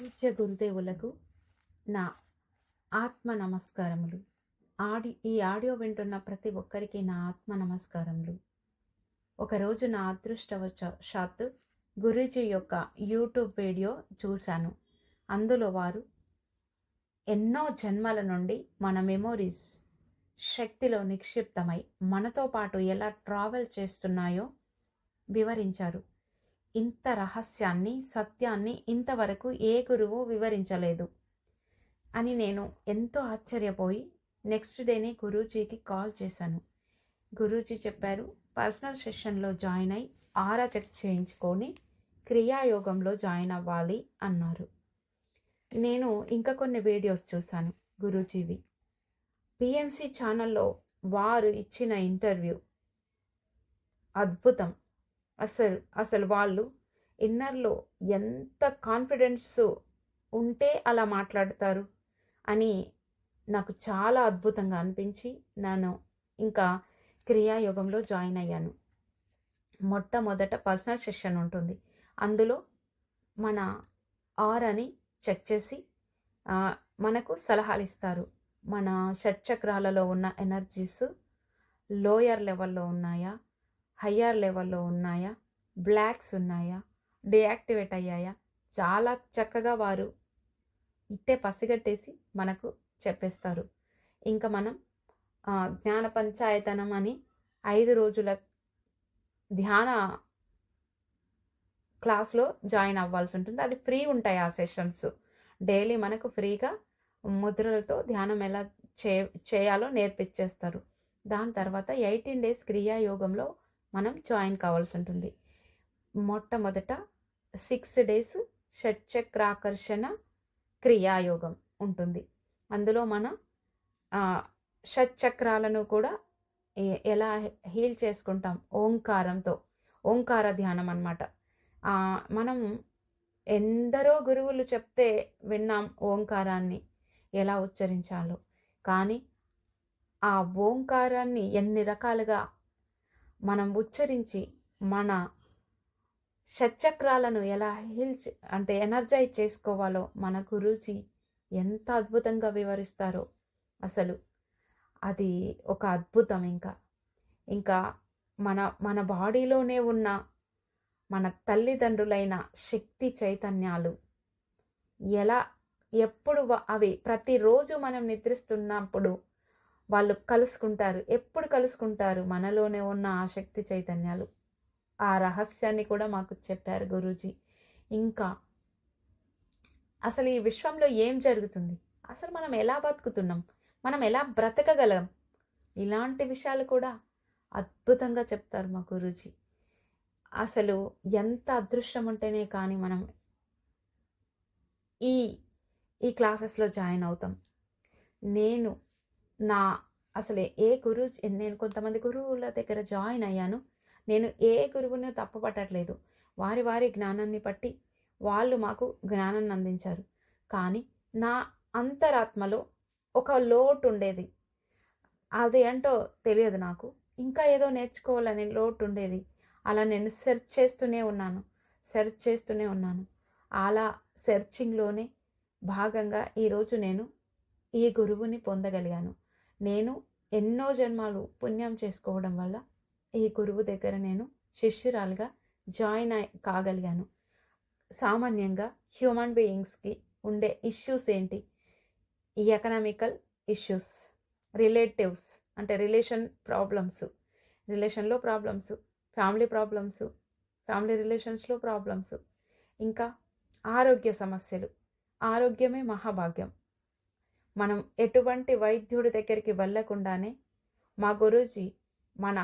పూజ్య గురుదేవులకు నా ఆత్మ నమస్కారములు. ఆడి ఈ ఆడియో వింటున్న ప్రతి ఒక్కరికి నా ఆత్మ నమస్కారములు. ఒకరోజు నా అదృష్టవశాత్తు గురూజీ యొక్క యూట్యూబ్ వీడియో చూశాను. అందులో వారు ఎన్నో జన్మల నుండి మన మెమోరీస్ శక్తిలో నిక్షిప్తమై మనతో పాటు ఎలా ట్రావెల్ చేస్తున్నాయో వివరించారు. ఇంత రహస్యాన్ని సత్యాన్ని ఇంతవరకు ఏ గురువు వివరించలేదు. అని నేను ఎంతో ఆశ్చర్యపోయి నెక్స్ట్ డేనే గురూజీకి కాల్ చేశాను. గురూజీ చెప్పారు పర్సనల్ సెషన్లో జాయిన్ అయి ఆరా చెక్ చేయించుకొని క్రియాయోగంలో జాయిన్ అవ్వాలి అన్నారు. నేను ఇంకా కొన్ని వీడియోస్ చూశాను గురూజీవి. పిఎంసి ఛానల్లో వారు ఇచ్చిన ఇంటర్వ్యూ అద్భుతం. అసలు అసలు వాళ్ళు ఇన్నర్లో ఎంత కాన్ఫిడెన్స్ ఉంటే అలా మాట్లాడతారు అని నాకు చాలా అద్భుతంగా అనిపించి నేను ఇంకా క్రియాయోగంలో జాయిన్ అయ్యాను. మొట్టమొదట పర్సనల్ సెషన్ ఉంటుంది. అందులో మన ఆర్ అని చెక్ చేసి మనకు సలహాలు ఇస్తారు. మన షట్చక్రాలలో ఉన్న ఎనర్జీస్ లోయర్ లెవెల్లో ఉన్నాయా? హయ్యర్ లెవెల్లో ఉన్నాయా? బ్లాక్స్ ఉన్నాయా? డియాక్టివేట్ అయ్యాయా? చాలా చక్కగా వారు ఇట్టే పసిగట్టేసి మనకు చెప్పేస్తారు. ఇంకా మనం జ్ఞాన పంచాయతనం అని ఐదు రోజుల ధ్యాన క్లాస్లో జాయిన్ అవ్వాల్సి ఉంటుంది. అది ఫ్రీ ఉంటాయి ఆ సెషన్స్. డైలీ మనకు ఫ్రీగా ముద్రలతో ధ్యానం ఎలా చే చేయాలో నేర్పించేస్తారు దాని తర్వాత ఎయిటీన్ డేస్ క్రియాయోగంలో మనం జాయిన్ కావాల్సి ఉంటుంది మొట్టమొదట సిక్స్ డేస్ షట్చక్రాకర్షణ క్రియాయోగం ఉంటుంది. అందులో మన షట్చక్రాలను కూడా ఎలా హీల్ చేసుకుంటాం? ఓంకారంతో ఓంకార ధ్యానం అనమాట మనం ఎందరో గురువులు చెప్తే విన్నాం ఓంకారాన్ని ఎలా ఉచ్చరించాలో. కానీ ఆ ఓంకారాన్ని ఎన్ని రకాలుగా మనం ఉచ్చరించి మన షట్చక్రాలను ఎలా హీల్ అంటే ఎనర్జైజ్ చేసుకోవాలో మన గురూజీ ఎంత అద్భుతంగా వివరిస్తారో అసలు అది ఒక అద్భుతం ఇంకా. ఇంకా మన మన బాడీలోనే ఉన్న మన తల్లిదండ్రులైన శక్తి చైతన్యాలు ఎలా ఎప్పుడు అవి ప్రతిరోజు మనం నిద్రిస్తున్నప్పుడు వాళ్ళు కలుసుకుంటారు. ఎప్పుడు కలుసుకుంటారు? మనలోనే ఉన్న ఆసక్తి చైతన్యాలు. ఆ రహస్యాన్ని కూడా మాకు చెప్పారు గురూజీ. ఇంకా అసలు ఈ విశ్వంలో ఏం జరుగుతుంది? అసలు మనం ఎలా బతుకుతున్నాం? మనం ఎలా బ్రతకగలం? ఇలాంటి విషయాలు కూడా అద్భుతంగా చెప్తారు మా గురూజీ. అసలు ఎంత అదృష్టం ఉంటేనే కానీ మనం ఈ ఈ క్లాసెస్లో జాయిన్ అవుతాం. నేను నా అసలు ఏ గురువు నేను కొంతమంది గురువుల దగ్గర జాయిన్ అయ్యాను. నేను ఏ గురువుని తప్పుపట్టట్లేదు. వారి వారి జ్ఞానాన్ని బట్టి వాళ్ళు మాకు జ్ఞానాన్ని అందించారు. కానీ నా అంతరాత్మలో ఒక లోటు ఉండేది. అది ఏంటో తెలియదు నాకు. ఇంకా ఏదో నేర్చుకోవాలని లోటు ఉండేది. అలా నేను సెర్చ్ చేస్తూనే ఉన్నాను. సెర్చ్ చేస్తూనే ఉన్నాను. అలా సెర్చింగ్లోనే భాగంగా ఈరోజు నేను ఈ గురువుని పొందగలిగాను. నేను ఎన్నో జన్మాలు పుణ్యం చేసుకోవడం వల్ల ఈ గురువు దగ్గర నేను శిష్యురాలుగా జాయిన్ అయి కాగలిగాను. సామాన్యంగా హ్యూమన్ బీయింగ్స్కి ఉండే ఇష్యూస్ ఏంటి? ఈ ఎకనామికల్ ఇష్యూస్ రిలేటివ్స్ అంటే రిలేషన్ ప్రాబ్లమ్స్ రిలేషన్లో ప్రాబ్లమ్స్ ఫ్యామిలీ ప్రాబ్లమ్స్ ఫ్యామిలీ రిలేషన్స్లో ప్రాబ్లమ్స్ ఇంకా ఆరోగ్య సమస్యలు ఆరోగ్యమే మహాభాగ్యం. మనం ఎటువంటి వైద్యుడి దగ్గరికి వెళ్ళకుండానే మా గురూజీ మన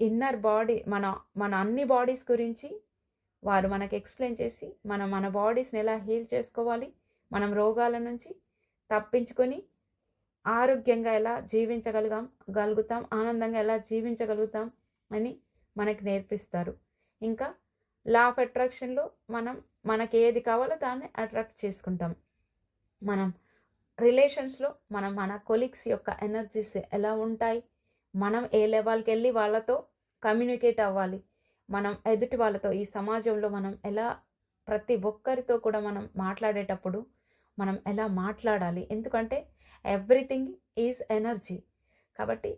ఇన్నర్ బాడీ మన మన అన్ని బాడీస్ గురించి వారు మనకు ఎక్స్ప్లెయిన్ చేసి మనం మన బాడీస్ని ఎలా హీల్ చేసుకోవాలి మనం రోగాల నుంచి తప్పించుకొని ఆరోగ్యంగా ఎలా జీవించగలుగాం గలుగుతాం ఆనందంగా ఎలా జీవించగలుగుతాం అని మనకి నేర్పిస్తారు. ఇంకా లా ఆఫ్ అట్రాక్షన్లో మనం మనకి ఏది కావాలో దాన్ని అట్రాక్ట్ చేసుకుంటాం. మనం రిలేషన్స్లో మనం మన కొలీగ్స్ యొక్క ఎనర్జీస్ ఎలా ఉంటాయి? మనం ఏ లెవెల్కి వెళ్ళి వాళ్ళతో కమ్యూనికేట్ అవ్వాలి? మనం ఎదుటి వాళ్ళతో ఈ సమాజంలో మనం ఎలా ప్రతి ఒక్కరితో కూడా మనం మాట్లాడేటప్పుడు మనం ఎలా మాట్లాడాలి? ఎందుకంటే ఎవ్రీథింగ్ ఈజ్ ఎనర్జీ. కాబట్టి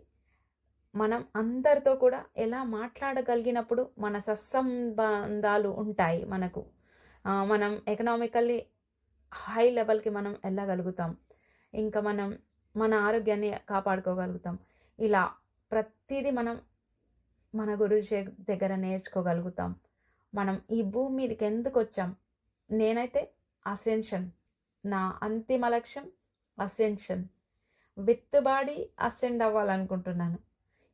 మనం అందరితో కూడా ఎలా మాట్లాడగలిగినప్పుడు మన సత్సంబంధాలు ఉంటాయి మనకు. మనం ఎకనామికల్లీ హై లెవెల్కి మనం వెళ్ళగలుగుతాం. ఇంకా మనం మన ఆరోగ్యాన్ని కాపాడుకోగలుగుతాం. ఇలా ప్రతిదీ మనం మన గురుజీ దగ్గర నేర్చుకోగలుగుతాం. మనం ఈ భూమి మీదకి ఎందుకు వచ్చాం? నేనైతే అసెన్షన్. నా అంతిమ లక్ష్యం అసెన్షన్. విత్ బాడీ అసెండ్ అవ్వాలనుకుంటున్నాను.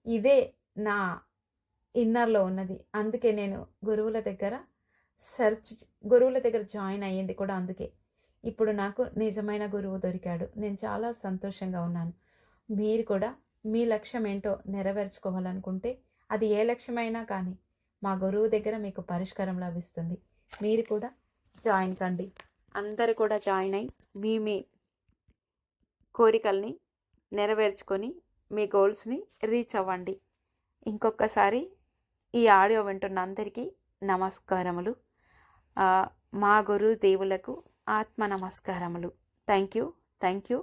ఇదే నా ఇన్నర్లో ఉన్నది. అందుకే నేను గురువుల దగ్గర సెర్చ్ గురువుల దగ్గర జాయిన్ అయ్యింది కూడా అందుకే. ఇప్పుడు నాకు నిజమైన గురువు దొరికాడు. నేను చాలా సంతోషంగా ఉన్నాను. మీరు కూడా మీ లక్ష్యం ఏంటో నెరవేర్చుకోవాలనుకుంటే అది ఏ లక్ష్యమైనా కానీ మా గురువు దగ్గర మీకు పరిష్కారం లభిస్తుంది. మీరు కూడా జాయిన్ కండి. అందరు కూడా జాయిన్ అయ్యి మీ మీ కోరికల్ని నెరవేర్చుకొని మీ గోల్స్ని రీచ్ అవ్వండి. ఇంకొకసారి ఈ ఆడియో వింటున్న అందరికీ నమస్కారములు. మా గురువు దేవులకు ఆత్మ నమస్కారములు. Thank you thank you